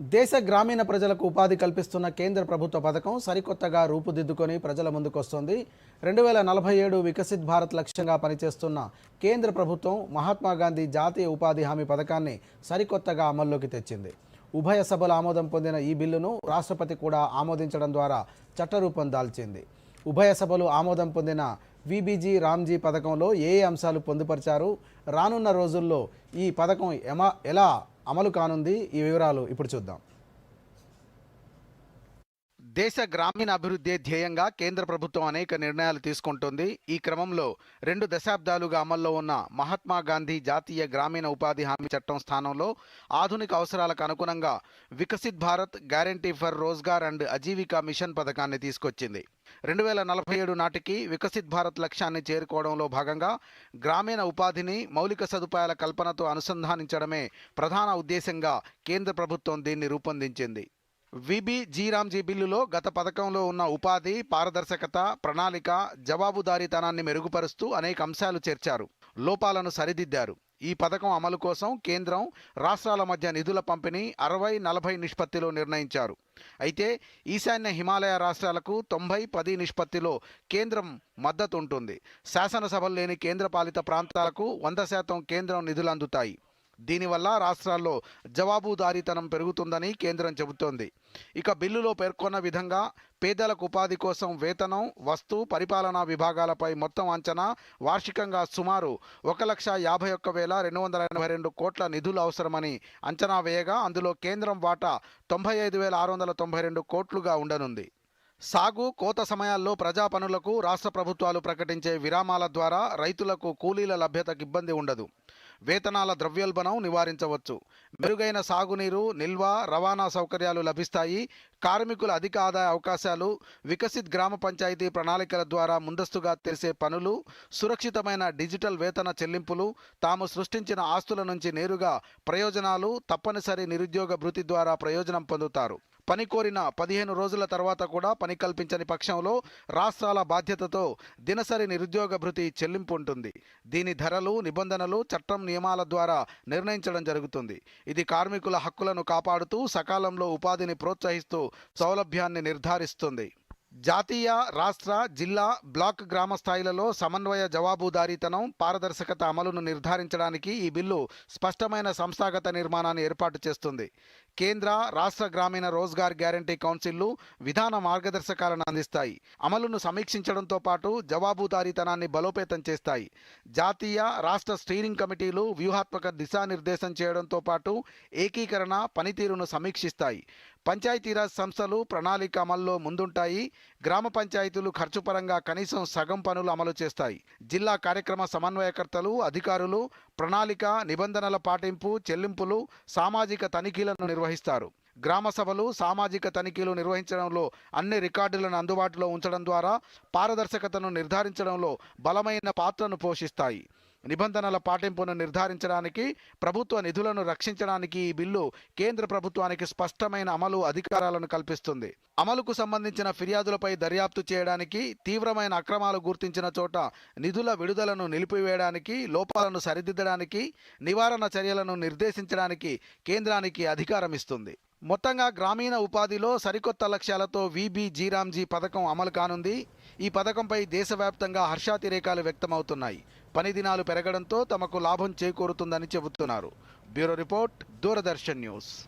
దేశ గ్రామీణ ప్రజలకు ఉపాధి కల్పిస్తున్న కేంద్ర ప్రభుత్వ పథకం సరికొత్తగా రూపుదిద్దుకొని ప్రజల ముందుకొస్తోంది. రెండు వేల నలభై ఏడు వికసిత్ భారత్ లక్ష్యంగా పనిచేస్తున్న కేంద్ర ప్రభుత్వం మహాత్మా గాంధీ జాతీయ ఉపాధి హామీ పథకాన్ని సరికొత్తగా అమల్లోకి తెచ్చింది. ఉభయ సభల ఆమోదం పొందిన ఈ బిల్లును రాష్ట్రపతి కూడా ఆమోదించడం ద్వారా చట్టరూపం దాల్చింది. ఉభయ సభలు ఆమోదం పొందిన విబీజీ రామ్జీ పథకంలో ఏ ఏ అంశాలు పొందుపరిచారు? రానున్న రోజుల్లో ఈ పథకం ఎమా ఎలా అమలు కానుంది. ఈ వివరాలు ఇప్పుడు చూద్దాం. దేశ గ్రామీణ అభివృద్ధి ధ్యేయంగా కేంద్ర ప్రభుత్వం అనేక నిర్ణయాలు తీసుకుంటుంది. ఈ క్రమంలో రెండు దశాబ్దాలుగా అమల్లో ఉన్న మహాత్మా గాంధీ జాతీయ గ్రామీణ ఉపాధి హామీ చట్టం స్థానంలో ఆధునిక అవసరాలకు అనుగుణంగా Viksit Bharat guarantee for Rozgar and Ajeevika mission పథకాన్ని తీసుకొచ్చింది. రెండు వేల నలభై ఏడు నాటికి వికసిత్ భారత్ లక్ష్యాన్ని చేరుకోవడంలో భాగంగా గ్రామీణ ఉపాధిని మౌలిక సదుపాయాల కల్పనతో అనుసంధానించడమే ప్రధాన ఉద్దేశంగా కేంద్ర ప్రభుత్వం దీన్ని రూపొందించింది. విబి జీరామ్జీ బిల్లులో గత పథకంలో ఉన్న ఉపాధి పారదర్శకత ప్రణాళిక జవాబుదారీతనాన్ని మెరుగుపరుస్తూ అనేక అంశాలు చేర్చారు. లోపాలను సరిదిద్దారు. ఈ పథకం అమలు కోసం కేంద్రం రాష్ట్రాల మధ్య నిధుల పంపిణీ అరవై నలభై నిష్పత్తిలో నిర్ణయించారు. అయితే ఈశాన్య హిమాలయ రాష్ట్రాలకు తొంభై పది నిష్పత్తిలో కేంద్రం మద్దతు ఉంటుంది. శాసనసభలు లేని కేంద్రపాలిత ప్రాంతాలకు వంద శాతం కేంద్రం నిధులు అందుతాయి. దీనివల్ల రాష్ట్రాల్లో జవాబుదారీతనం పెరుగుతుందని కేంద్రం చెబుతోంది. ఇక బిల్లులో పేర్కొన్న విధంగా పేదలకు ఉపాధి కోసం వేతనం వస్తు పరిపాలనా విభాగాలపై మొత్తం అంచనా వార్షికంగా సుమారు ఒక లక్ష యాభై ఒక్క వేల రెండు వందల ఎనభై రెండు కోట్ల నిధులు అవసరమని అంచనా వేయగా అందులో కేంద్రం వాటా తొంభై ఐదు వేల ఆరు వందల తొంభై రెండు కోట్లుగా ఉండనుంది. సాగు కోత సమయాల్లో ప్రజా పనులకు రాష్ట్ర ప్రభుత్వాలు ప్రకటించే విరామాల ద్వారా రైతులకు కూలీల లభ్యతకు ఇబ్బంది ఉండదు. వేతనాల ద్రవ్యోల్బణం నివారించవచ్చు. మెరుగైన సాగునీరు నిల్వ రవాణా సౌకర్యాలు లభిస్తాయి. కార్మికుల అధిక ఆదాయ అవకాశాలు వికసిత్ గ్రామ పంచాయతీ ప్రణాళికల ద్వారా ముందస్తుగా తెలిసే పనులు సురక్షితమైన డిజిటల్ వేతన చెల్లింపులు తాము సృష్టించిన ఆస్తుల నుంచి నేరుగా ప్రయోజనాలు తప్పనిసరి నిరుద్యోగ భృతి ద్వారా ప్రయోజనం పొందుతారు. పని కోరిన పదిహేను రోజుల తర్వాత కూడా పని కల్పించని పక్షంలో రాష్ట్రాల బాధ్యతతో దినసరి నిరుద్యోగ భృతి చెల్లింపు ఉంటుంది. దీని ధరలు నిబంధనలు చట్టం నియమాల ద్వారా నిర్ణయించడం జరుగుతుంది. ఇది కార్మికుల హక్కులను కాపాడుతూ సకాలంలో ఉపాధిని ప్రోత్సహిస్తూ సౌలభ్యాన్ని నిర్ధారిస్తుంది. జాతీయ రాష్ట్ర జిల్లా బ్లాక్ గ్రామ స్థాయిలలో సమన్వయ జవాబుదారీతనం పారదర్శకత అమలును నిర్ధారించడానికి ఈ బిల్లు స్పష్టమైన సంస్థాగత నిర్మాణాన్ని ఏర్పాటు చేస్తుంది. కేంద్ర రాష్ట్ర గ్రామీణ రోజ్గార్ గ్యారంటీ కౌన్సిల్లు విధాన మార్గదర్శకాలను అందిస్తాయి. అమలును సమీక్షించడంతో పాటు జవాబుదారీతనాన్ని బలోపేతం చేస్తాయి. జాతీయ రాష్ట్ర స్టీరింగ్ కమిటీలు వ్యూహాత్మక దిశానిర్దేశం చేయడంతో పాటు ఏకీకరణ పనితీరును సమీక్షిస్తాయి. పంచాయతీరాజ్ సంస్థలు ప్రణాళిక అమల్లో ముందుంటాయి. గ్రామ పంచాయతీలు ఖర్చు పరంగా కనీసం సగం పనులు అమలు చేస్తాయి. జిల్లా కార్యక్రమ సమన్వయకర్తలు అధికారులు ప్రణాళిక నిబంధనల పాటింపు చెల్లింపులు సామాజిక తనిఖీలను నిర్వహిస్తారు. గ్రామ సభలు సామాజిక తనిఖీలు నిర్వహించడంలో అన్ని రికార్డులను అందుబాటులో ఉంచడం ద్వారా పారదర్శకతను నిర్ధారించడంలో బలమైన పాత్రను పోషిస్తాయి. నిబంధనల పాటింపును నిర్ధారించడానికి ప్రభుత్వ నిధులను రక్షించడానికి ఈ బిల్లు కేంద్ర ప్రభుత్వానికి స్పష్టమైన అమలు అధికారాలను కల్పిస్తుంది. అమలుకు సంబంధించిన ఫిర్యాదులపై దర్యాప్తు చేయడానికి తీవ్రమైన అక్రమాలు గుర్తించిన చోట నిధుల విడుదలను నిలిపివేయడానికి లోపాలను సరిదిద్దడానికి నివారణ చర్యలను నిర్దేశించడానికి కేంద్రానికి అధికారం ఇస్తుంది. మొత్తంగా గ్రామీణ ఉపాధిలో సరికొత్త లక్ష్యాలతో విబి జీరామ్జీ పథకం అమలు కానుంది. ఈ పథకంపై దేశవ్యాప్తంగా హర్షాతిరేకాలు వ్యక్తమవుతున్నాయి. పని దినాలు పెరగడంతో తమకు లాభం చేకూరుతుందని చెబుతున్నారు. Bureau report Doordarshan news.